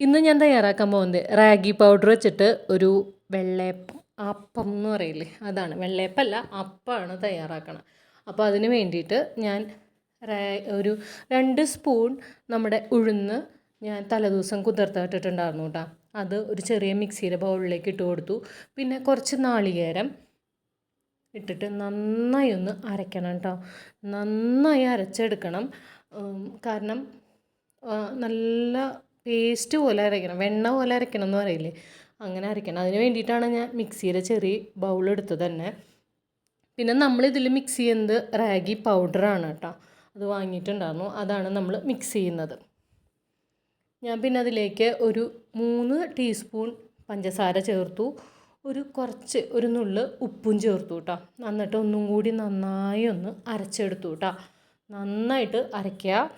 ഇന്ന് ഞാൻ തയ്യാറാക്കാൻ പോകുന്നത് റാഗി പൗഡർ വെച്ചിട്ട് ഒരു വെള്ളയപ്പം അപ്പം എന്ന് പറയില്ലേ? അതാണ്. വെള്ളയപ്പല്ല അപ്പമാണ് തയ്യാറാക്കണം അപ്പോൾ അതിന് വേണ്ടിയിട്ട് ഞാൻ ഒരു രണ്ട് സ്പൂൺ നമ്മുടെ ഉഴുന്ന് ഞാൻ തലേദിവസം കുതിർത്തിട്ടിട്ടുണ്ടായിരുന്നു കേട്ടോ അത് ഒരു ചെറിയ മിക്സിയുടെ ബൗളിലേക്ക് ഇട്ട് കൊടുത്തു. പിന്നെ കുറച്ച് നാളികേരം ഇട്ടിട്ട് നന്നായി ഒന്ന് അരയ്ക്കണം കേട്ടോ നന്നായി അരച്ചെടുക്കണം. കാരണം നല്ല പേസ്റ്റ് പോലെ അരയ്ക്കണം വെണ്ണ പോലെ അരയ്ക്കണം എന്ന് പറയില്ലേ? അങ്ങനെ അരയ്ക്കണം. അതിന് വേണ്ടിയിട്ടാണ് ഞാൻ മിക്സിയുടെ ചെറിയ ബൗൾ എടുത്തത് തന്നെ. പിന്നെ നമ്മളിതിൽ മിക്സ് ചെയ്യുന്നത് റാഗി പൗഡറാണ് കേട്ടോ. അത് വാങ്ങിയിട്ടുണ്ടായിരുന്നു. അതാണ് നമ്മൾ മിക്സ് ചെയ്യുന്നത്. ഞാൻ പിന്നെ അതിലേക്ക് ഒരു മൂന്ന് ടീസ്പൂൺ പഞ്ചസാര ചേർത്തു. ഒരു കുറച്ച് ഒരു നുള്ള് ഉപ്പും ചേർത്തു കേട്ടോ. എന്നിട്ട് ഒന്നും കൂടി നന്നായി ഒന്ന് അരച്ചെടുത്തു കേട്ടോ. നന്നായിട്ട് അരയ്ക്കുക.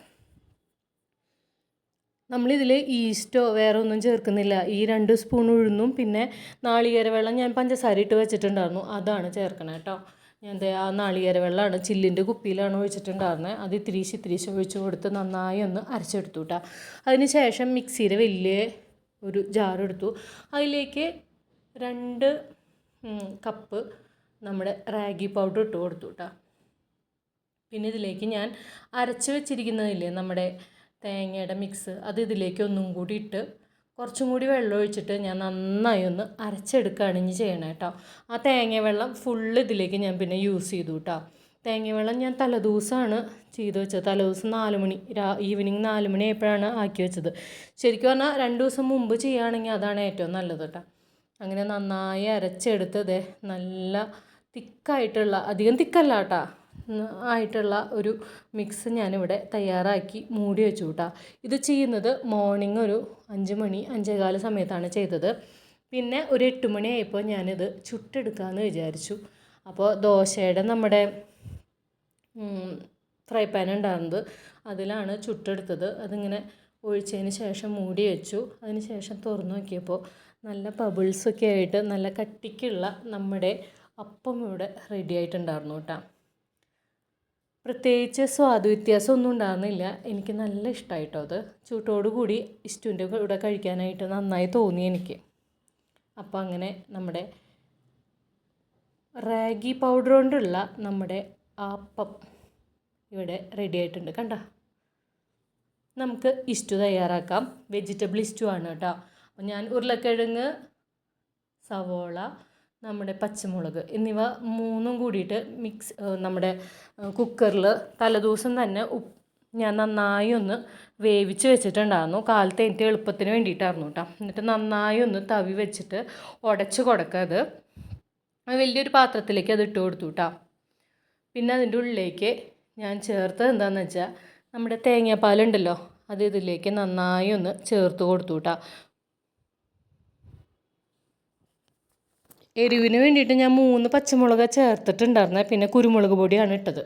നമ്മളിതിൽ ഈസ്റ്റോ വേറെ ഒന്നും ചേർക്കുന്നില്ല. ഈ രണ്ട് സ്പൂൺ ഉഴുന്നും പിന്നെ നാളികേര വെള്ളം ഞാൻ പഞ്ചസാര ഇട്ട് വെച്ചിട്ടുണ്ടായിരുന്നു. അതാണ് ചേർക്കണേ കേട്ടോ ഞാൻ ആ നാളികേര വെള്ളമാണ് ചില്ലിന്റെ കുപ്പിയിലാണ് ഒഴിച്ചിട്ടുണ്ടായിരുന്നത് അത് ഇത്തിരീശ് ഇത്തിരീശ് ഒഴിച്ച് കൊടുത്ത് നന്നായി ഒന്ന് അരച്ചെടുത്തു കേട്ടോ അതിന് ശേഷം മിക്സിയുടെ വലിയ ഒരു ജാറെടുത്തു അതിലേക്ക് രണ്ട് കപ്പ് നമ്മുടെ റാഗി പൗഡർ ഇട്ട് കൊടുത്തു കേട്ടോ പിന്നെ ഇതിലേക്ക് ഞാൻ അരച്ച് വെച്ചിരിക്കുന്നതില്ലേ നമ്മുടെ തേങ്ങയുടെ മിക്സ് അത് ഇതിലേക്ക് ഒന്നും കൂടി ഇട്ട് കുറച്ചും കൂടി വെള്ളം ഒഴിച്ചിട്ട് ഞാൻ നന്നായി ഒന്ന് അരച്ചെടുക്കുകയാണ് ഇനി ചെയ്യണം കേട്ടോ ആ തേങ്ങ വെള്ളം ഫുള്ള് ഇതിലേക്ക് ഞാൻ പിന്നെ യൂസ് ചെയ്തു കേട്ടോ തേങ്ങ വെള്ളം ഞാൻ തലേദിവസമാണ് ചെയ്തു വെച്ചത്. തലേദിവസം നാല് മണി രാ ഈവനിങ് നാല് മണി ആയപ്പോഴാണ് ആക്കി വെച്ചത്. ശരിക്കും പറഞ്ഞാൽ രണ്ട് ദിവസം മുമ്പ് ചെയ്യുകയാണെങ്കിൽ അതാണ് ഏറ്റവും നല്ലത് കേട്ടോ അങ്ങനെ നന്നായി അരച്ചെടുത്തത് നല്ല തിക്കായിട്ടുള്ള അധികം തിക്കല്ല കേട്ടോ ആയിട്ടുള്ള ഒരു മിക്സ് ഞാനിവിടെ തയ്യാറാക്കി മൂടി വെച്ചു കേട്ടോ ഇത് ചെയ്യുന്നത് മോർണിംഗ് ഒരു അഞ്ച് മണി അഞ്ചേകാല സമയത്താണ് ചെയ്തത്. പിന്നെ ഒരു എട്ട് മണിയായപ്പോൾ ഞാനിത് ചുട്ടെടുക്കാമെന്ന് വിചാരിച്ചു. അപ്പോൾ ദോശയുടെ നമ്മുടെ ഫ്രൈ പാൻ ഉണ്ടായിരുന്നത് അതിലാണ് ചുട്ടെടുത്തത്. അതിങ്ങനെ ഒഴിച്ചതിന് ശേഷം മൂടി വെച്ചു. അതിന് ശേഷം തുറന്നു നോക്കിയപ്പോൾ നല്ല ബബിൾസൊക്കെ ആയിട്ട് നല്ല കട്ടിക്കുള്ള നമ്മുടെ അപ്പം ഇവിടെ റെഡി ആയിട്ടുണ്ടായിരുന്നു കേട്ടോ പ്രത്യേകിച്ച് സ്വാദ് വ്യത്യാസമൊന്നും ഉണ്ടാകുന്നില്ല എനിക്ക് നല്ല ഇഷ്ടമായിട്ടോ അത്. ചൂട്ടോടു കൂടി ഇഷ്ടുവിന്റെ കൂടെ കഴിക്കാനായിട്ട് നന്നായി തോന്നി എനിക്ക്. അപ്പോൾ അങ്ങനെ നമ്മുടെ റാഗി പൗഡർ കൊണ്ടുള്ള നമ്മുടെ ആപ്പം ഇവിടെ റെഡി ആയിട്ടുണ്ട്. കണ്ട? നമുക്ക് ഇസ്റ്റു തയ്യാറാക്കാം. വെജിറ്റബിൾ ഇസ്റ്റു ആണ് കേട്ടോ. അപ്പോൾ ഞാൻ ഉരുളക്കിഴങ്ങ് സവോള നമ്മുടെ പച്ചമുളക് എന്നിവ മൂന്നും കൂടിയിട്ട് മിക്സ് നമ്മുടെ കുക്കറിൽ തലേദിവസം തന്നെ ഉപ്പ് ഞാൻ നന്നായി ഒന്ന് വേവിച്ച് വെച്ചിട്ടുണ്ടായിരുന്നു. കാലത്ത് എളുപ്പത്തിന് വേണ്ടിയിട്ടായിരുന്നു കേട്ടോ എന്നിട്ട് നന്നായി ഒന്ന് തവി വെച്ചിട്ട് ഉടച്ച് അത്. വലിയൊരു പാത്രത്തിലേക്ക് അത് ഇട്ട് കൊടുത്തു കേട്ടോ പിന്നെ അതിന്റെ ഉള്ളിലേക്ക് ഞാൻ ചേർത്തത് എന്താണെന്ന് വെച്ചാൽ നമ്മുടെ തേങ്ങാപ്പാലുണ്ടല്ലോ അത് ഇതിലേക്ക് നന്നായി ഒന്ന് ചേർത്ത് കൊടുത്തു കേട്ടോ എരിവിന് വേണ്ടിയിട്ട് ഞാൻ മൂന്ന് പച്ചമുളക് ചേർത്തിട്ടുണ്ടായിരുന്നത് പിന്നെ കുരുമുളക് പൊടിയാണ് ഇട്ടത്.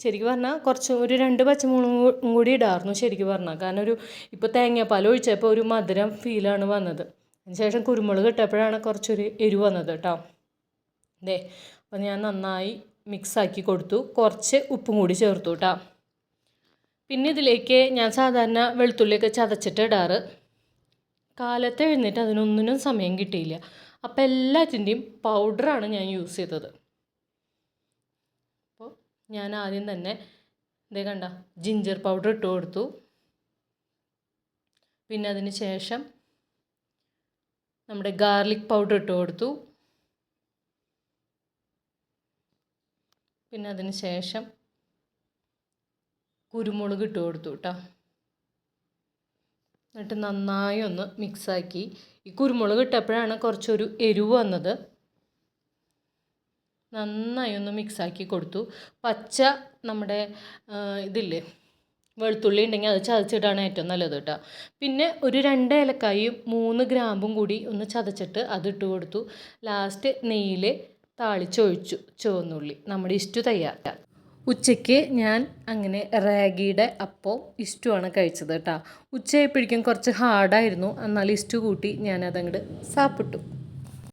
ശരിക്കും പറഞ്ഞാൽ കുറച്ച് ഒരു രണ്ട് പച്ചമുളകും കൂടി ഇടായിരുന്നു ശരിക്കും പറഞ്ഞാൽ കാരണം ഒരു ഇപ്പോൾ തേങ്ങാപ്പാൽ ഒഴിച്ചപ്പോൾ ഒരു മധുരം ഫീലാണ് വന്നത്. അതിനുശേഷം കുരുമുളക് ഇട്ടപ്പോഴാണ് കുറച്ചൊരു എരിവ് വന്നത് കേട്ടോ ദേ അപ്പോൾ ഞാൻ നന്നായി മിക്സാക്കി കൊടുത്തു. കുറച്ച് ഉപ്പും കൂടി ചേർത്തു കേട്ടോ പിന്നെ ഇതിലേക്ക് ഞാൻ സാധാരണ വെളുത്തുള്ളിയൊക്കെ ചതച്ചിട്ട് ഇടാറ്. കാലത്ത് എഴുന്നിട്ട് അതിനൊന്നിനും സമയം കിട്ടിയില്ല. അപ്പോൾ എല്ലാറ്റിന്റെയും പൗഡറാണ് ഞാൻ യൂസ് ചെയ്തത്. അപ്പോൾ ഞാൻ ആദ്യം തന്നെ ഇതേ കണ്ട ജിഞ്ചർ പൗഡർ ഇട്ട് കൊടുത്തു. പിന്നെ അതിന് ശേഷം നമ്മുടെ ഗാർലിക് പൗഡർ ഇട്ട് കൊടുത്തു. പിന്നെ അതിന് ശേഷം കുരുമുളക് ഇട്ട് കൊടുത്തു കേട്ടോ എന്നിട്ട് നന്നായി ഒന്ന് മിക്സാക്കി. ഈ കുരുമുളക് ഇട്ടപ്പോഴാണ് കുറച്ചൊരു എരിവ് വന്നത്. നന്നായി ഒന്ന് മിക്സാക്കി കൊടുത്തു. പച്ച നമ്മുടെ ഇതില്ലേ വെളുത്തുള്ളി ഉണ്ടെങ്കിൽ അത് ചതച്ചിട്ടാണ് ഏറ്റവും നല്ലത് കേട്ടോ. പിന്നെ ഒരു രണ്ട് ഏലക്കായും മൂന്ന് ഗ്രാമ്പും കൂടി ഒന്ന് ചതച്ചിട്ട് അതിട്ട് കൊടുത്തു. ലാസ്റ്റ് നെയ്യിൽ താളിച്ചൊഴിച്ചു ചുവന്നുള്ളി. നമ്മുടെ ഇഷ്ടു തയ്യാർ ഉച്ചയ്ക്ക് ഞാൻ അങ്ങനെ റാഗിയുടെ അപ്പം ഇഷ്ടമാണ് കഴിച്ചത് കേട്ടോ. ഉച്ചയായപ്പോഴേക്കും കുറച്ച് ഹാർഡായിരുന്നു. എന്നാൽ ഇഷ്ടു കൂട്ടി ഞാനതങ്ങോട്ട് സാപ്പിട്ടു.